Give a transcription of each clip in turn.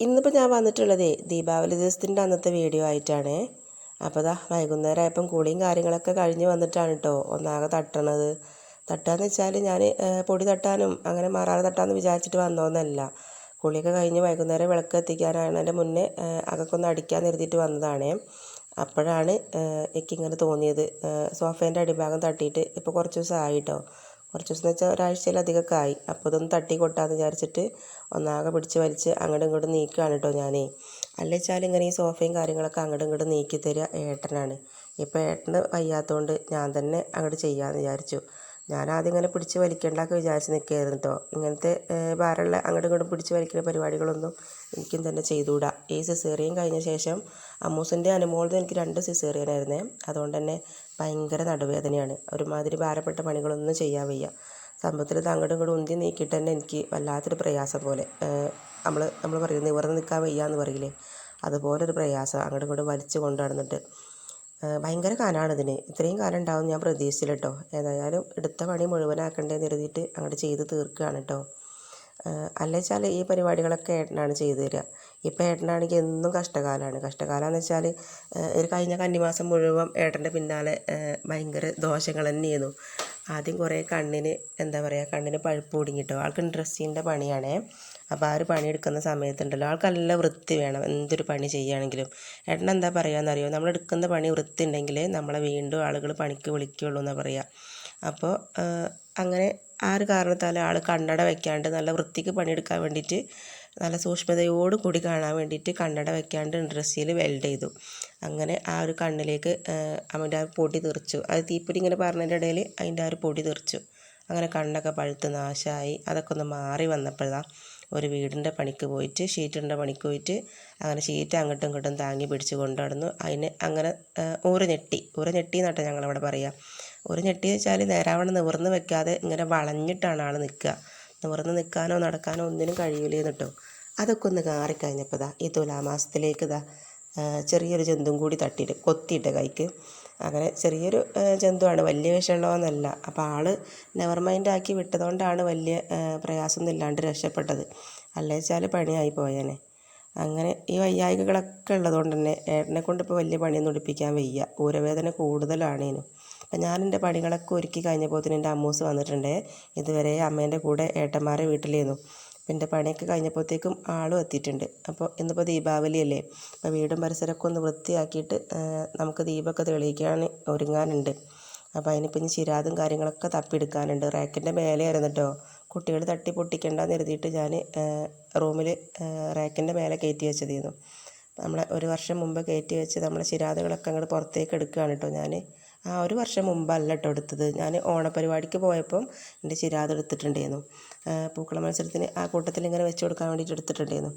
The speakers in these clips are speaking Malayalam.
ഇന്നിപ്പോൾ ഞാൻ വന്നിട്ടുള്ളത് ദീപാവലി ദിവസത്തിന്റെ അന്നത്തെ വീഡിയോ ആയിട്ടാണ്. അപ്പോൾ ദാ വൈകുന്നേരം ആയപ്പം കൂളിയും കാര്യങ്ങളൊക്കെ കഴിഞ്ഞ് വന്നിട്ടാണ് കേട്ടോ ഒന്നാകെ തട്ടണത്. തട്ടാന്ന് വെച്ചാൽ ഞാൻ പൊടി തട്ടാനും അങ്ങനെ മാറാതെ തട്ടാന്ന് വിചാരിച്ചിട്ട് വന്നോന്നല്ല. കുളിയൊക്കെ കഴിഞ്ഞ് വൈകുന്നേരം വിളക്ക് എത്തിക്കാനാണ് മുന്നേ അകക്കൊന്ന് അടിക്കാൻ നിർത്തിയിട്ട് വന്നതാണ്. അപ്പോഴാണ് എനിക്കിങ്ങനെ തോന്നിയത്. സോഫേന്റെ അടിഭാഗം തട്ടിയിട്ട് ഇപ്പോൾ കുറച്ച് ദിവസം ആയിട്ടോ കുറച്ച് ദിവസം എന്ന് വെച്ചാൽ ഒരാഴ്ചയിലധികമൊക്കെ ആയി. അപ്പോൾ ഇതൊന്ന് തട്ടി കൊട്ടാന്ന് വിചാരിച്ചിട്ട് ഒന്നാകെ പിടിച്ച് വലിച്ച് അങ്ങോട്ടും ഇങ്ങോട്ടും നീക്കുകയാണ് കേട്ടോ ഞാനേ. അല്ല വെച്ചാൽ ഇങ്ങനെ ഈ സോഫയും കാര്യങ്ങളൊക്കെ അങ്ങോട്ടും ഇങ്ങോട്ടും നീക്കി തരിക ഏട്ടനാണ്. ഇപ്പോൾ ഏട്ടന് വയ്യാത്തതുകൊണ്ട് ഞാൻ തന്നെ അങ്ങോട്ട് ചെയ്യാമെന്ന് വിചാരിച്ചു. ഞാൻ ആദ്യം ഇങ്ങനെ പിടിച്ച് വലിക്കണ്ടാക്കി വിചാരിച്ച് നിൽക്കുകയായിരുന്നു കേട്ടോ ഇങ്ങനത്തെ ഭാരമുള്ള അങ്ങോട്ടും ഇങ്ങോട്ടും പിടിച്ച് വലിക്കുന്ന പരിപാടികളൊന്നും എനിക്കും തന്നെ ചെയ്തുകൂടാ. ഈ സിസേറിയൻ കഴിഞ്ഞ ശേഷം അമ്മൂസിന്റെ അനുമോളത് എനിക്ക് രണ്ട് സിസേറിയനായിരുന്നേ അതുകൊണ്ട് തന്നെ ഭയങ്കര നടുവേദനയാണ്. ഒരുമാതിരി ഭാരപ്പെട്ട പണികളൊന്നും ചെയ്യാൻ വയ്യ. സംഭവത്തിൽ അങ്ങോട്ടും ഇങ്ങോട്ടും ഉന്തി നീക്കിയിട്ട് തന്നെ എനിക്ക് വല്ലാത്തൊരു പ്രയാസം പോലെ. നമ്മൾ നമ്മൾ പറയുന്നത് ഇവർന്ന് നിൽക്കാൻ വയ്യ എന്ന് പറയില്ലേ? അതുപോലൊരു പ്രയാസം അങ്ങോട്ടും ഇങ്ങോട്ടും വലിച്ചു കൊണ്ടു നടന്നിട്ട് ഭയങ്കര കാലമാണ് ഇതിന്. ഇത്രയും കാലം ഉണ്ടാവും ഞാൻ പ്രതീക്ഷിച്ചില്ല കേട്ടോ ഏതായാലും എടുത്ത പണി മുഴുവനാക്കണ്ടേന്ന് കരുതിയിട്ട് അങ്ങോട്ട് ചെയ്ത് തീർക്കുകയാണ് കേട്ടോ അല്ല വെച്ചാൽ ഈ പരിപാടികളൊക്കെ ഏട്ടനാണ് ചെയ്തു തരിക ഇപ്പം ഏട്ടനാണെങ്കിൽ എന്നും കഷ്ടകാലമാണ് കഷ്ടകാലമെന്ന് വെച്ചാൽ ഒരു കഴിഞ്ഞ കന്നിമാസം മുഴുവൻ ഏട്ടന്റെ പിന്നാലെ ഭയങ്കര ദോഷങ്ങൾ തന്നെയായിരുന്നു. ആദ്യം കുറേ കണ്ണിന് എന്താ പറയുക കണ്ണിന് പഴുപ്പ് കുടുങ്ങിട്ടോ ആൾക്ക് ഡ്രസ്സിന്റെ പണിയാണേ. അപ്പോൾ ആ ഒരു പണിയെടുക്കുന്ന സമയത്തുണ്ടല്ലോ ആൾക്ക് നല്ല വൃത്തി വേണം. എന്തൊരു പണി ചെയ്യുകയാണെങ്കിലും. ഏട്ടൻ എന്താ പറയുകയെന്നറിയോ നമ്മൾ എടുക്കുന്ന പണി വൃത്തി ഉണ്ടെങ്കിൽ നമ്മളെ വീണ്ടും ആളുകൾ പണിക്ക് വിളിക്കുകയുള്ളൂ എന്നാണ് പറയുക അപ്പോൾ അങ്ങനെ ആ ഒരു കാരണത്താൽ ആൾ കണ്ണട വയ്ക്കാണ്ട് നല്ല വൃത്തിക്ക് പണിയെടുക്കാൻ വേണ്ടിയിട്ട് നല്ല സൂക്ഷ്മതയോട് കൂടി കാണാൻ വേണ്ടിയിട്ട് കണ്ണട വെക്കാണ്ട് ഡ്രസ്സിൽ വെൽഡ് ചെയ്തു. അങ്ങനെ ആ ഒരു കണ്ണിലേക്ക് അവന്റെ ആ പൊടി തെറിച്ചു. അത് തീപ്പൊരി ഇങ്ങനെ പറഞ്ഞതിന്റെ ഇടയിൽ അതിന്റെ ആ ഒരു പൊടി തെറിച്ചു. അങ്ങനെ കണ്ണൊക്കെ പഴുത്ത് നാശമായി. അതൊക്കെ ഒന്ന് മാറി വന്നപ്പോഴാണ് ഒരു വീടിന്റെ പണിക്ക് പോയിട്ട് ഷീറ്റിന്റെ പണിക്ക് പോയിട്ട് അങ്ങനെ ഷീറ്റ് അങ്ങോട്ടും ഇങ്ങോട്ടും താങ്ങി പിടിച്ച് കൊണ്ടു നടന്നു. അതിന് അങ്ങനെ ഊറ് ഞെട്ടി. ഊറ് ഞെട്ടി എന്നാട്ടോ ഞങ്ങളവിടെ പറയുക ഒരു ഞെട്ടി വെച്ചാൽ നേരാവണ്ണം നിവർന്ന് വെക്കാതെ ഇങ്ങനെ വളഞ്ഞിട്ടാണ് ആൾ നിൽക്കുക. നിവർന്ന് നിൽക്കാനോ നടക്കാനോ ഒന്നിനും കഴിയില്ലേന്ന് കേട്ടോ അതൊക്കെ ഒന്ന് കാറിക്കഴിഞ്ഞപ്പോൾ ഇതാ ഈ തുലാമാസത്തിലേക്ക് ഇതാ ചെറിയൊരു ജന്തു കൂടി തട്ടിയിട്ട് കൊത്തിയിട്ട് കൈക്ക്. അങ്ങനെ ചെറിയൊരു ജന്തുവാണ് വലിയ വിഷമുള്ളതെന്നല്ല. അപ്പോൾ ആൾ നെവർ മൈൻഡ് ആക്കി വിട്ടതുകൊണ്ടാണ് വലിയ പ്രയാസമൊന്നും ഇല്ലാണ്ട് രക്ഷപ്പെട്ടത്. അല്ലേ വെച്ചാൽ പണിയായി പോയേനെ. അങ്ങനെ ഈ വയ്യായികകളൊക്കെ ഉള്ളതുകൊണ്ട് തന്നെ ഏട്ടനെ കൊണ്ട് ഇപ്പോൾ വലിയ പണിയൊന്നും ഒടിപ്പിക്കാൻ വയ്യ. ഊരവേദന കൂടുതലാണേനും. അപ്പം ഞാൻ എന്റെ പണികളൊക്കെ ഒരുക്കി കഴിഞ്ഞപ്പോൾ എന്റെ അമ്മൂസ് വന്നിട്ടുണ്ട്. ഇതുവരെ അമ്മേന്റെ കൂടെ ഏട്ടന്മാരെ വീട്ടിലായിരുന്നു. എന്റെ പണിയൊക്കെ കഴിഞ്ഞപ്പോഴത്തേക്കും ആളും എത്തിയിട്ടുണ്ട്. അപ്പോൾ ഇന്നിപ്പോൾ ദീപാവലി അല്ലേ അപ്പോൾ വീടും പരിസരമൊക്കെ ഒന്ന് വൃത്തിയാക്കിയിട്ട് നമുക്ക് ദീപമൊക്കെ തെളിയിക്കാൻ ഒരുങ്ങാനുണ്ട്. അപ്പോൾ അതിനിപ്പോൾ ഇനി ചിരാതും കാര്യങ്ങളൊക്കെ തപ്പിയെടുക്കാനുണ്ട്. റാക്കിന്റെ മേലെയായിരുന്നു കേട്ടോ കുട്ടികൾ തട്ടി പൊട്ടിക്കണ്ടെന്ന് കരുതിയിട്ട് ഞാൻ റൂമിൽ റാക്കിന്റെ മേലെ കയറ്റി വെച്ചതായിരുന്നു. നമ്മളെ ഒരു വർഷം മുമ്പ് കയറ്റി വെച്ച് നമ്മളെ ചിരാതുകളൊക്കെ അങ്ങോട്ട് പുറത്തേക്ക് എടുക്കുകയാണ് കേട്ടോ ഞാൻ ആ ഒരു വർഷം മുമ്പല്ല കേട്ടോ എടുത്തത്. ഞാൻ ഓണപരിപാടിക്ക് പോയപ്പം എന്റെ ചിരാത് എടുത്തിട്ടുണ്ടായിരുന്നു. പൂക്കള മത്സരത്തിന് ആ കൂട്ടത്തിൽ ഇങ്ങനെ വെച്ച് കൊടുക്കാൻ വേണ്ടിയിട്ട് എടുത്തിട്ടുണ്ടായിരുന്നു.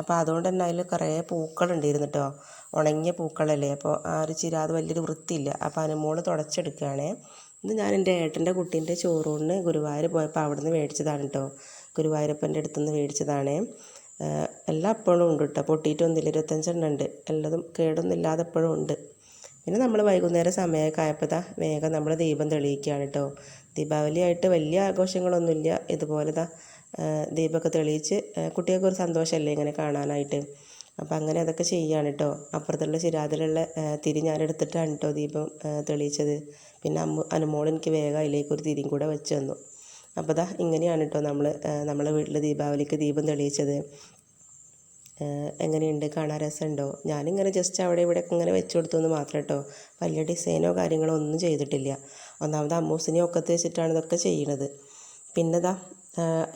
അപ്പോൾ അതുകൊണ്ട് തന്നെ അതിൽ കുറേ പൂക്കളുണ്ടായിരുന്നു കേട്ടോ ഉണങ്ങിയ പൂക്കളല്ലേ. അപ്പോൾ ആ ഒരു ചിരാത് വലിയൊരു വൃത്തിയില്ല. അപ്പോൾ അനുമോൾ തുടച്ചെടുക്കുകയാണേ. ഇത് ഞാൻ എന്റെ ഏട്ടന്റെ കുട്ടീന്റെ ചോറൂണിന് ഗുരുവായൂർ പോയപ്പോൾ അവിടെ നിന്ന് മേടിച്ചതാണ് കേട്ടോ ഗുരുവായൂരപ്പന്റെ അടുത്ത് നിന്ന് മേടിച്ചതാണ് എല്ലാം അപ്പോഴും ഉണ്ട് കേട്ടോ പൊട്ടിയിട്ടൊന്നുമില്ല ഇരുപത്തഞ്ചെണ്ണം ഉണ്ട്. എല്ലാതും കേടൊന്നും ഇല്ലാതെ ഉണ്ട്. പിന്നെ നമ്മൾ വൈകുന്നേരം സമയമൊക്കെ ആയപ്പോൾ ദാ വേഗം നമ്മൾ ദീപം തെളിയിക്കുകയാണ് കേട്ടോ. ദീപാവലി ആയിട്ട് വലിയ ആഘോഷങ്ങളൊന്നുമില്ല. ഇതുപോലെ ദാ ദീപമൊക്കെ തെളിയിച്ച് കുട്ടികൾക്ക് ഒരു സന്തോഷമല്ലേ ഇങ്ങനെ കാണാനായിട്ട്? അപ്പോൾ അങ്ങനെ അതൊക്കെ ചെയ്യുകയാണ് കേട്ടോ. അപ്പുറത്തുള്ള ചിരാതിലുള്ള തിരി ഞാൻ എടുത്തിട്ടാണ് കേട്ടോ ദീപം തെളിയിച്ചത്. പിന്നെ അമ്മ അനുമോൾ എനിക്ക് വേഗം അതിലേക്ക് ഒരു തിരിയും കൂടെ വെച്ച് തന്നു. അപ്പോൾ ദാ ഇങ്ങനെയാണ് കേട്ടോ നമ്മൾ നമ്മളെ വീട്ടിൽ ദീപാവലിക്ക് ദീപം തെളിയിച്ചത്. എങ്ങനെയുണ്ട്? കാണാൻ രസമുണ്ടോ? ഞാനിങ്ങനെ ജസ്റ്റ് അവിടെ ഇവിടെ ഇങ്ങനെ വെച്ച് കൊടുത്തു എന്ന് മാത്രം കേട്ടോ വലിയ ഡിസൈനോ കാര്യങ്ങളോ ഒന്നും ചെയ്തിട്ടില്ല. ഒന്നാമത് അമ്മൂസിനെ ഒക്കത്ത് വെച്ചിട്ടാണ് ഇതൊക്കെ ചെയ്യണത്. പിന്നെ ദാ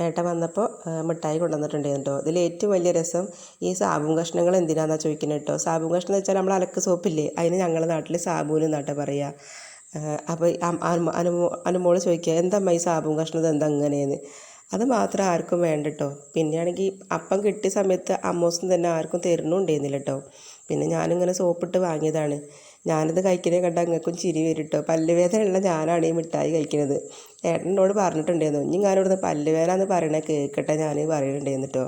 ഏട്ട വന്നപ്പോൾ മിഠായി കൊണ്ടുവന്നിട്ടുണ്ടായിരുന്നു കേട്ടോ ഇതിൽ ഏറ്റവും വലിയ രസം ഈ സാബും കഷ്ണങ്ങൾ എന്തിനാണെന്നാണ് ചോദിക്കുന്നത് കേട്ടോ സാബും കഷ്ണം എന്ന് വെച്ചാൽ നമ്മൾ അലക്ക് സോപ്പില്ലേ? അതിന് ഞങ്ങളുടെ നാട്ടിൽ സാബൂന് എന്നാട്ടെ പറയുക അപ്പോൾ അനുമോൾ ചോദിക്കുക എന്താ ഈ സാബും കഷ്ണം എന്താ അങ്ങനെയെന്ന് അത് മാത്രം ആർക്കും വേണ്ട കേട്ടോ പിന്നെയാണെങ്കിൽ അപ്പം കിട്ടിയ സമയത്ത് അമ്മൂസും തന്നെ ആർക്കും തരുന്നുണ്ടായിരുന്നില്ല കേട്ടോ പിന്നെ ഞാനിങ്ങനെ സോപ്പിട്ട് വാങ്ങിയതാണ്. ഞാനത് കഴിക്കണേ കണ്ട അങ്ങക്കും ചിരി വരും കേട്ടോ പല്ലുവേദനയുള്ള ഞാനാണ് ഈ മിഠായി കഴിക്കുന്നത് ഏട്ടനോട് പറഞ്ഞിട്ടുണ്ടായിരുന്നു. ഇനി ഞാനിവിടുന്ന് പല്ലുവേദന എന്ന് പറയണേ കേൾക്കട്ടെ ഞാൻ പറയുന്നുണ്ടായിരുന്നു കേട്ടോ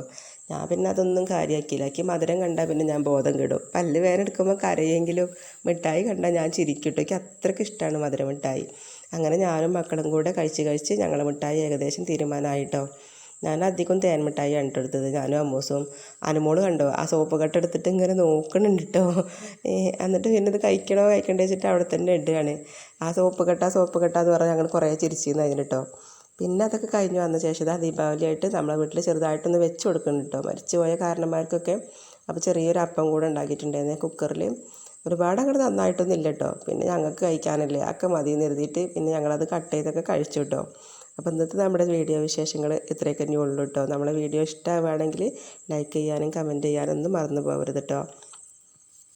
ഞാൻ പിന്നെ അതൊന്നും കാര്യമാക്കിയില്ല എനിക്ക് മധുരം കണ്ടാൽ പിന്നെ ഞാൻ ബോധം കെടും. പല്ല് വേദന എടുക്കുമ്പോൾ കരയെങ്കിലും മിഠായി കണ്ടാൽ ഞാൻ ചിരിക്കും കേട്ടോ എനിക്ക് അത്രയ്ക്ക് ഇഷ്ടമാണ് മധുര മിഠായി. അങ്ങനെ ഞാനും മക്കളും കൂടെ കഴിച്ച് കഴിച്ച് ഞങ്ങൾ മിഠായി ഏകദേശം തീരുമാനമായിട്ടോ. ഞാൻ അധികം തേൻ മിഠായി കണ്ടെടുത്തത് ഞാനും അമ്മൂസും അനുമോൾ കണ്ടോ. ആ സോപ്പ് കട്ട് എടുത്തിട്ട് ഇങ്ങനെ നോക്കണുണ്ട് കേട്ടോ എന്നിട്ട് പിന്നെ ഇത് കഴിക്കണോ കഴിക്കണ്ടേ വെച്ചിട്ട് അവിടെ തന്നെ ഇടുകയാണ്. ആ സോപ്പ് കട്ട സോപ്പ് കട്ട എന്ന് പറഞ്ഞാൽ ഞങ്ങൾ കുറേ ചിരിച്ചിരുന്നു അതിന് കേട്ടോ പിന്നെ അതൊക്കെ കഴിഞ്ഞ് വന്ന ശേഷം ഇതാ ദീപാവലിയായിട്ട് നമ്മളെ വീട്ടിൽ ചെറുതായിട്ടൊന്ന് വെച്ച് കൊടുക്കുന്നുണ്ട് കേട്ടോ മരിച്ചുപോയ കാരണന്മാർക്കൊക്കെ അപ്പോൾ ചെറിയൊരു അപ്പം കൂടെ ഉണ്ടാക്കിയിട്ടുണ്ടായിരുന്നു കുക്കറിൽ ഒരുപാട് അങ്ങോട്ട് നന്നായിട്ടൊന്നും ഇല്ല കേട്ടോ പിന്നെ ഞങ്ങൾക്ക് കഴിക്കാനല്ലേ. ഒക്കെ മതി എന്ന് കരുതിയിട്ട് പിന്നെ ഞങ്ങളത് കട്ട് ചെയ്തൊക്കെ കഴിച്ചു കേട്ടോ അപ്പോൾ ഇന്നത്തെ നമ്മുടെ വീഡിയോ വിശേഷങ്ങൾ ഇത്രയൊക്കെ തന്നെ ഉള്ളൂ കേട്ടോ നമ്മളെ വീഡിയോ ഇഷ്ടമാവുകയാണെങ്കിൽ ലൈക്ക് ചെയ്യാനും കമന്റ് ചെയ്യാനും ഒന്നും മറന്നു പോകരുത് കേട്ടോ